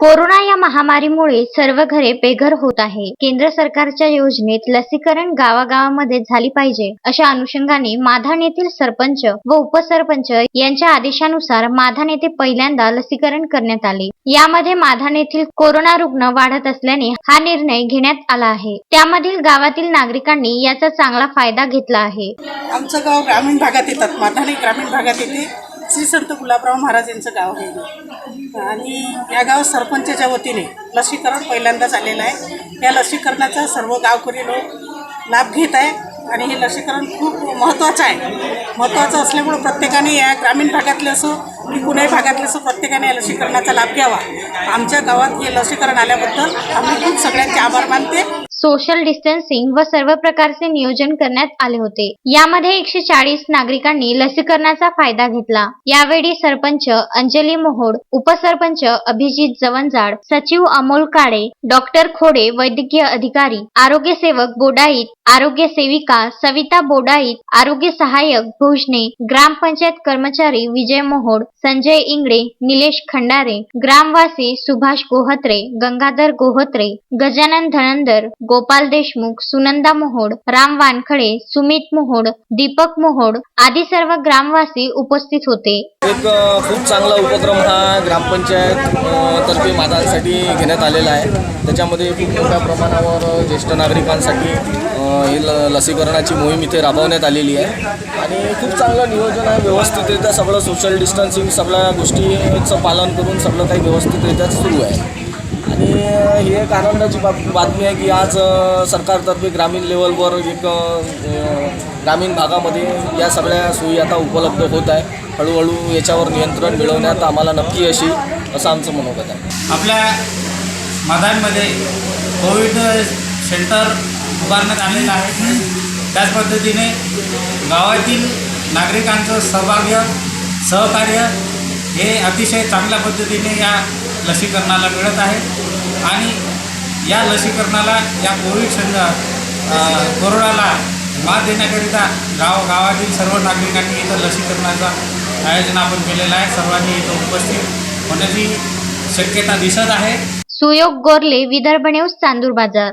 Corona या महामारीमुळे सर्व घरे बेघर होत आहे. केंद्र सरकारच्या योजनेत लसीकरण गावागावामध्ये झाली पाहिजे अशा अनुषंगाने माधान येथील सरपंच व उपसरपंच यांच्या आदेशानुसार माधान येथे पहिल्यांदा लसीकरण करण्यात आले. यामध्ये माधान येथील कोरोना रुग्ण वाढत असल्याने हा निर्णय घेण्यात आला आहे. त्यामधील गावातील नागरिकांनी याचा चांगला फायदा घेतला आहे. आमचं गाव ग्रामीण भागात येतात माधाने ग्रामीण भागात येते. श्री संत गुलाबराव महाराज यांचं गाव आहे. आणि या गावात सरपंचाच्या वतीने लसीकरण पहिल्यांदाच आलेलं आहे. या लसीकरणाचा सर्व गावकरी लोक लाभ घेत आहे आणि हे लसीकरण खूप महत्त्वाचं आहे. महत्त्वाचं असल्यामुळं प्रत्येकाने या ग्रामीण भागातले असो की कुणाही भागातले असो प्रत्येकाने या लसीकरणाचा लाभ घ्यावा. आमच्या गावात हे लसीकरण आल्याबद्दल आम्ही खूप सगळ्यांचे आभार मानते. सोशल डिस्टन्सिंग व सर्व प्रकारचे नियोजन करण्यात आले होते. यामध्ये एकशे चाळीस नागरिकांनी लसीकरणाचा फायदा घेतला. यावेळी सरपंच अंजली मोहोड उपसरपंच अभिजित जवंजाड सचिव अमोल काळे डॉक्टर खोडे वैद्यकीय अधिकारी आरोग्य सेवक बोडाईत आरोग्य सेविका सविता बोडाईत आरोग्य सहाय्यक भोजने ग्रामपंचायत कर्मचारी विजय मोहोड संजय इंगळे निलेश खंडारे ग्रामवासी सुभाष गोहत्रे गंगाधर गोहत्रे गजानन धनंदर गोपाल देशमुख सुनंदा मोहोड राम वानखडे सुमित मोहोड दीपक मोहोड आदी सर्व ग्रामवासी उपस्थित होते. एक खूप चांगला उपक्रम हा ग्रामपंचायत तर्फे मातांसाठी घेण्यात आलेला आहे. त्याच्यामध्ये खूप मोठ्या प्रमाणावर ज्येष्ठ नागरिकांसाठी ही लसीकरणाची मोहीम इथे राबवण्यात आलेली आहे. आणि खूप चांगलं नियोजन आहे व्यवस्थितरित्या सगळं सोशल डिस्टन्सिंग सगळ्या गोष्टीचं पालन करून सगळं काही व्यवस्थितरित्या सुरू आहे. आणि ही एक आनंदाची बाब बातमी आहे की आज सरकारतर्फे ग्रामीण लेवलवर एक ग्रामीण भागामध्ये या सगळ्या सोयी आता उपलब्ध होत आहे. हळूहळू याच्यावर नियंत्रण मिळवण्यात आम्हाला नक्की अशी असं आमचं मनोगत आहे. आपल्या माधानमध्ये कोविड सेंटर उभारण्यात आलेलं आहे. त्याच पद्धतीने गावातील नागरिकांचं सहभाग्य सहकार्य हे अतिशय चांगल्या पद्धतीने या लसीकरणाला मिळत आहे. आणि या लसीकरणाला या कोविड संघ कोरोनाला मात देण्याकरिता गाव गावातील सर्व नागरिकांनी इथं लसीकरणाचा आयोजन आपण केलेलं आहे. सर्वांनी इथं उपस्थित होण्याची शक्यता दिसत आहे. सुयोग गोरले विदर्भ न्यूज चांदूर बाजार.